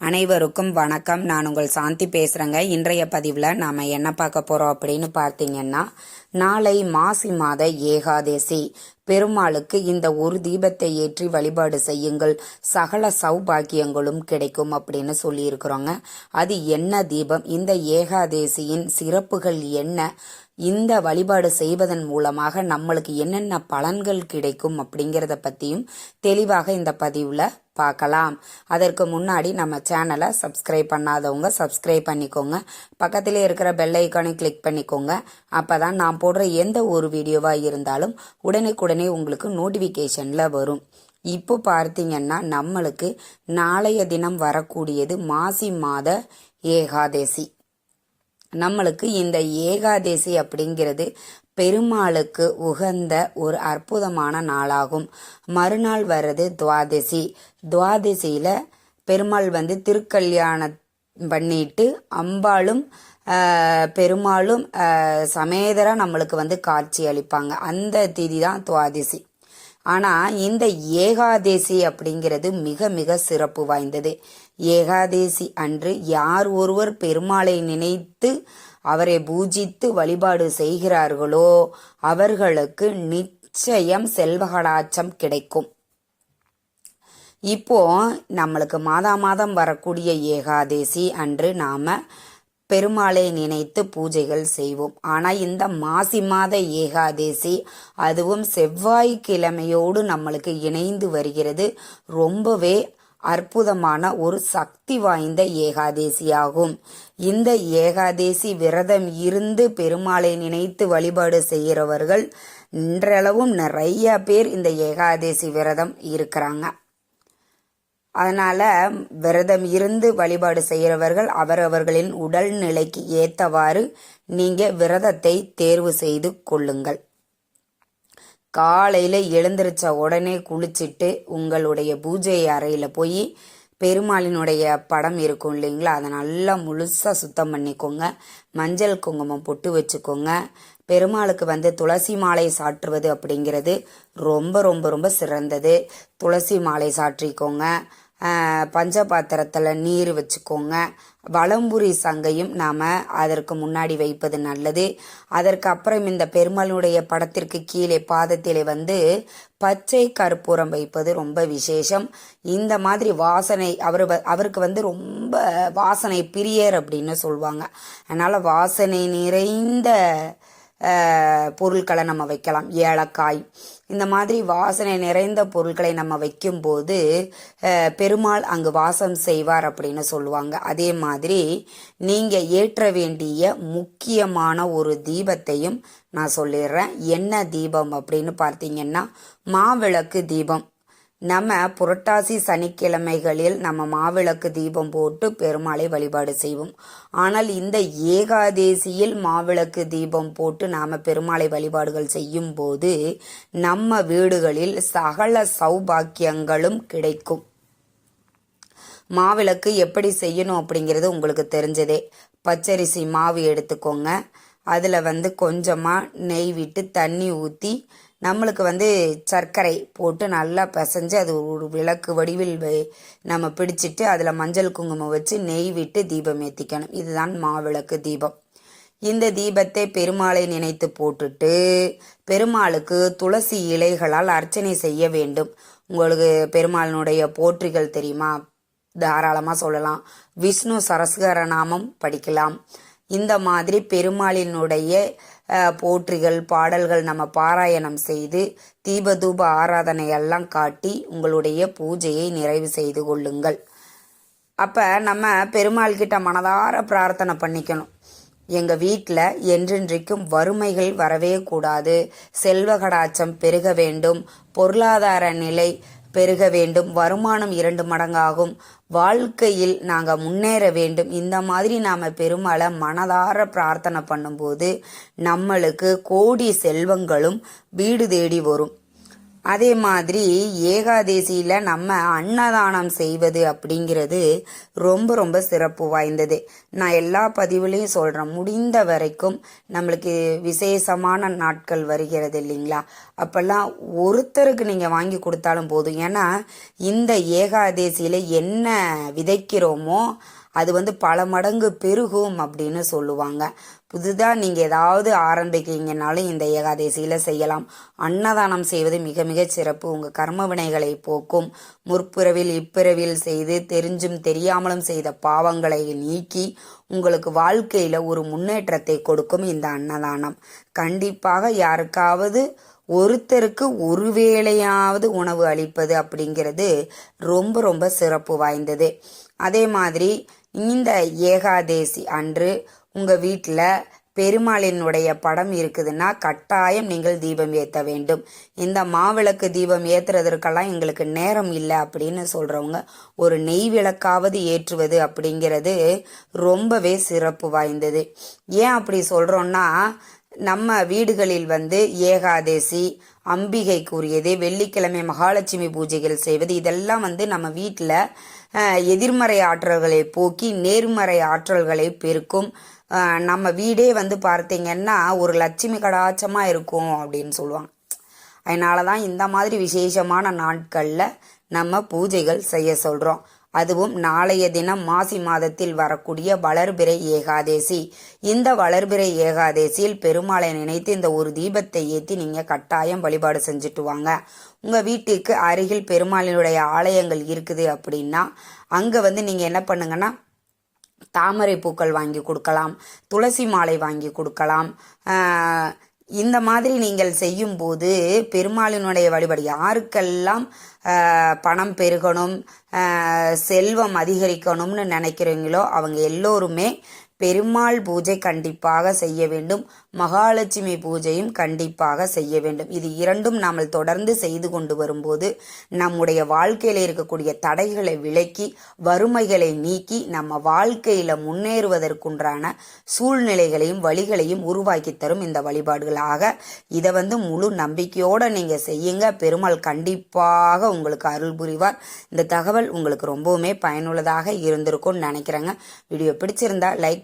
அனைவருக்கும் வணக்கம். நான் உங்கள் சாந்தி பேசுகிறேங்க இன்றைய பதிவில் நாம் என்ன பார்க்க போகிறோம் அப்படின்னு பார்த்தீங்கன்னா நாளை மாசி மாத ஏகாதேசி. பெருமாளுக்கு இந்த ஒரு தீபத்தை ஏற்றி வழிபாடு செய்யுங்கள். சகல சௌபாக்கியங்களும் கிடைக்கும் அப்படின்னு சொல்லியிருக்கிறோங்க. அது என்ன தீபம்? இந்த ஏகாதேசியின் சிறப்புகள் என்ன? இந்த வழிபாடு செய்வதன் மூலமாக நம்மளுக்கு என்னென்ன பலன்கள் கிடைக்கும் அப்படிங்கிறத பற்றியும் தெளிவாக இந்த பதிவில் பார்க்கலாம். அதற்கு முன்னாடி நம்ம சேனலை சப்ஸ்கிரைப் பண்ணாதவங்க சப்ஸ்கிரைப் பண்ணிக்கோங்க. பக்கத்திலே இருக்கிற பெல் ஐக்கானை கிளிக் பண்ணிக்கோங்க. அப்போ தான் நான் போடுற எந்த ஒரு வீடியோவாக இருந்தாலும் உடனுக்குடனே உங்களுக்கு நோட்டிஃபிகேஷனில் வரும். இப்போ பார்த்தீங்கன்னா நம்மளுக்கு நாளைய தினம் வரக்கூடியது மாசி மாத ஏகாதேசி. நம்மளுக்கு இந்த ஏகாதேசி அப்படிங்கிறது பெருமாளுக்கு உகந்த ஒரு அற்புதமான நாளாகும். மறுநாள் வர்றது துவாதசி. துவாதசியில பெருமாள் வந்து திருக்கல்யாணம் பண்ணிட்டு அம்பாளும் பெருமாளும் ஆஹ், சமேதரா நம்மளுக்கு வந்து காட்சி அளிப்பாங்க. அந்த திதி தான் துவாதசி. ஆனா இந்த ஏகாதேசி அப்படிங்கிறது மிக மிக சிறப்பு வாய்ந்தது. ஏகாதேசி அன்று யார் ஒருவர் பெருமாளை நினைத்து அவரை பூஜித்து வழிபாடு செய்கிறார்களோ அவர்களுக்கு நிச்சயம் செல்வகடாச்சம் கிடைக்கும். இப்போ நம்மளுக்கு மாதா மாதம் வரக்கூடிய ஏகாதேசி அன்று நாம பெருமாளை நினைத்து பூஜைகள் செய்வோம். ஆனால் இந்த மாசி மாத ஏகாதேசி அதுவும் செவ்வாய்க்கிழமையோடு நம்மளுக்கு இணைந்து வருகிறது. ரொம்பவே அற்புதமான ஒரு சக்தி வாய்ந்த ஏகாதேசியாகும். இந்த ஏகாதேசி விரதம் இருந்து பெருமாளை நினைத்து வழிபாடு செய்கிறவர்கள் இன்றளவும் நிறைய பேர் இந்த ஏகாதேசி விரதம் இருக்கிறாங்க. அதனால விரதம் இருந்து வழிபாடு செய்கிறவர்கள் அவரவர்களின் உடல் நிலைக்கு ஏத்தவாறு நீங்க விரதத்தை தேர்வு செய்து கொள்ளுங்கள். காலையில் எழுந்திருச்ச உடனே குளிச்சுட்டு உங்களுடைய பூஜை அறையில் போய் பெருமாளினுடைய படம் இருக்கும் இல்லைங்களா? அதை நல்லா முழுசாக சுத்தம் பண்ணிக்கோங்க. மஞ்சள் குங்குமம் பொட்டு வச்சுக்கோங்க. பெருமாளுக்கு வந்து துளசி மாலை சாற்றுவது அப்படிங்கிறது ரொம்ப ரொம்ப ரொம்ப சிறந்தது. துளசி மாலை சாற்றிக்கோங்க. பஞ்ச பாத்திரத்தில் நீர் வச்சுக்கோங்க. வலம்புரி சங்கையும் நாம் அதற்கு முன்னாடி வைப்பது நல்லது. அதற்கு அப்புறம் இந்த பெருமாளுடைய படத்திற்கு கீழே பாதத்திலே வந்து பச்சை கற்பூரம் வைப்பது ரொம்ப விசேஷம். இந்த மாதிரி வாசனை அவர் அவருக்கு வந்து ரொம்ப வாசனை பிரியர் அப்படின்னு சொல்லுவாங்க அதனால் வாசனை நிறைந்த பொருட்களை நம்ம வைக்கலாம். ஏலக்காய். இந்த மாதிரி வாசனை நிறைந்த பொருட்களை நம்ம வைக்கும்போது பெருமாள் அங்கு வாசம் செய்வார் அப்படின்னு சொல்லுவாங்க. அதே மாதிரி நீங்கள் ஏற்ற வேண்டிய முக்கியமான ஒரு தீபத்தையும் நான் சொல்லிடுறேன். என்ன தீபம் அப்படின்னு பார்த்தீங்கன்னா மாவிளக்கு தீபம். நம்ம புரட்டாசி சனிக்கிழமைகளில் நம்ம மாவிளக்கு தீபம் போட்டு பெருமாளை வழிபாடு செய்வோம். ஆனால் இந்த ஏகாதேசியில் மாவிளக்கு தீபம் போட்டு நாம பெருமாளை வழிபாடுகள் செய்யும் போது நம்ம வீடுகளில் சகல சௌபாக்கியங்களும் கிடைக்கும். மாவிளக்கு எப்படி செய்யணும் அப்படிங்கிறது உங்களுக்கு தெரிஞ்சதே. பச்சரிசி மாவு எடுத்துக்கோங்க. அதில் வந்து கொஞ்சமாக நெய் விட்டு தண்ணி ஊற்றி நம்மளுக்கு வந்து சர்க்கரை போட்டு நல்லா பிசைஞ்சு அது ஒரு விளக்கு வடிவில் வை- நம்ம பிடிச்சிட்டு அதில் மஞ்சள் குங்குமம் வச்சு நெய் விட்டு தீபம் ஏற்றிக்கணும் இதுதான் மாவிளக்கு தீபம். இந்த தீபத்தை பெருமாளை நினைத்து போட்டுட்டு பெருமாளுக்கு துளசி இலைகளால் அர்ச்சனை செய்ய வேண்டும். உங்களுக்கு பெருமாளினுடைய போற்றிகள் தெரியுமா? தாராளமாக சொல்லலாம். விஷ்ணு சரஸ்கர நாமம் படிக்கலாம். இந்த மாதிரி பெருமாளினுடைய போற்றிகள் பாடல்கள் நம்ம பாராயணம் செய்து தீபதூப ஆராதனை எல்லாம் காட்டி உங்களுடைய பூஜையை நிறைவு செய்து கொள்ளுங்கள். அப்போ நம்ம பெருமாள் கிட்ட மனதார பிரார்த்தனை பண்ணிக்கணும். எங்கள் வீட்டில் என்றென்றைக்கும் வறுமைகள் வரவே கூடாது. செல்வகடாச்சம் பெருக வேண்டும். பொருளாதார நிலை பெருக வேண்டும். வருமானம் இரண்டு மடங்காகும். வாழ்க்கையில் நாங்கள் முன்னேற வேண்டும். இந்த மாதிரி நாம் பெருமாளை மனதார பிரார்த்தனை பண்ணும்போது நம்மளுக்கு கோடி செல்வங்களும் வீடு தேடி வரும். அதே மாதிரி ஏகாதேசியில் நம்ம அன்னதானம் செய்வது அப்படிங்கிறது ரொம்ப ரொம்ப சிறப்பு வாய்ந்தது. நான் எல்லா பதிவுலையும் சொல்கிறேன் முடிந்த வரைக்கும் நம்மளுக்கு விசேஷமான நாட்கள் வருகிறது இல்லைங்களா? அப்போல்லாம் ஒருத்தருக்கு நீங்கள் வாங்கி கொடுத்தாலும் போதும். ஏன்னா இந்த ஏகாதேசியில் என்ன விதைக்கிறோமோ அது வந்து பல மடங்கு பெருகும் அப்படின்னு சொல்லுவாங்க. புதுதாக நீங்கள் ஏதாவது ஆரம்பிக்கிறீங்கனாலும் இந்த ஏகாதசியில் செய்யலாம். அன்னதானம் செய்வது மிக மிக சிறப்பு. உங்கள் கர்ம வினைகளை போக்கும். முற்பிறவில் இப்பிறவில் செய்து தெரிஞ்சும் தெரியாமலும் செய்த பாவங்களை நீக்கி உங்களுக்கு வாழ்க்கையில் ஒரு முன்னேற்றத்தை கொடுக்கும் இந்த அன்னதானம். கண்டிப்பாக யாருக்காவது ஒருத்தருக்கு ஒரு வேளையாவது உணவு அளிப்பது அப்படிங்கிறது ரொம்ப ரொம்ப சிறப்பு வாய்ந்தது. அதே மாதிரி இந்த ஏகாதேசி அன்று உங்கள் வீட்டில் பெருமாளினுடைய படம் இருக்குதுன்னா கட்டாயம் நீங்கள் தீபம் ஏற்ற வேண்டும். இந்த மாவிளக்கு தீபம் ஏற்றுறதற்கெல்லாம் எங்களுக்கு நேரம் இல்லை அப்படின்னு சொல்கிறவங்க ஒரு நெய் விளக்காவது ஏற்றுவது அப்படிங்கிறது ரொம்பவே சிறப்பு வாய்ந்தது. ஏன் அப்படி சொல்கிறோன்னா நம்ம வீடுகளில் வந்து ஏகாதேசி அம்பிகைக்குரியது வெள்ளிக்கிழமை மகாலட்சுமி பூஜைகள் செய்வது இதெல்லாம் வந்து நம்ம வீட்டில் எதிர்மறை ஆற்றல்களை போக்கி நேர்மறை ஆற்றல்களை பெருக்கும். நம்ம வீடே வந்து பார்த்தீங்கன்னா ஒரு லட்சுமி கடாச்சமாக இருக்கும் அப்படின்னு சொல்லுவாங்க. அதனால தான் இந்த மாதிரி விசேஷமான நாட்களில் நம்ம பூஜைகள் செய்ய சொல்கிறோம் அதுவும் நாளைய தினம் மாசி மாதத்தில் வரக்கூடிய வளர்பிறை ஏகாதேசி. இந்த வளர்பிறை ஏகாதேசியில் பெருமாளை நினைத்து இந்த ஒரு தீபத்தை ஏற்றி நீங்கள் கட்டாயம் வழிபாடு செஞ்சுட்டு வாங்க. உங்கள் வீட்டுக்கு அருகில் பெருமாளினுடைய ஆலயங்கள் இருக்குது அப்படின்னா அங்கே வந்து நீங்கள் என்ன பண்ணுங்கன்னா தாமரை பூக்கள் வாங்கி கொடுக்கலாம் துளசி மாலை வாங்கி கொடுக்கலாம் இந்த மாதிரி நீங்கள் செய்யும்போது பெருமாளினுடைய வழிபாடு யாருக்கெல்லாம் பணம் பெருகணும் செல்வம் அதிகரிக்கணும்னு நினைக்கிறீங்களோ அவங்க எல்லோருமே பெருமாள் பூஜை கண்டிப்பாக செய்ய வேண்டும். மகாலட்சுமி பூஜையும் கண்டிப்பாக செய்ய வேண்டும். இது இரண்டும் நாம் தொடர்ந்து செய்து கொண்டு வரும்போது நம்முடைய வாழ்க்கையில் இருக்கக்கூடிய தடைகளை விலக்கி வறுமைகளை நீக்கி நம்ம வாழ்க்கையில முன்னேறுவதற்குண்டான சூழ்நிலைகளையும் வழிகளையும் உருவாக்கி தரும் இந்த வழிபாடுகளாக இதை வந்து முழு நம்பிக்கையோட நீங்க செய்யுங்க. பெருமாள் கண்டிப்பாக உங்களுக்கு அருள் புரிவார். இந்த தகவல் உங்களுக்கு ரொம்பவுமே பயனுள்ளதாக இருந்திருக்கும்னு நினைக்கிறேங்க. வீடியோ பிடிச்சிருந்தா லைக்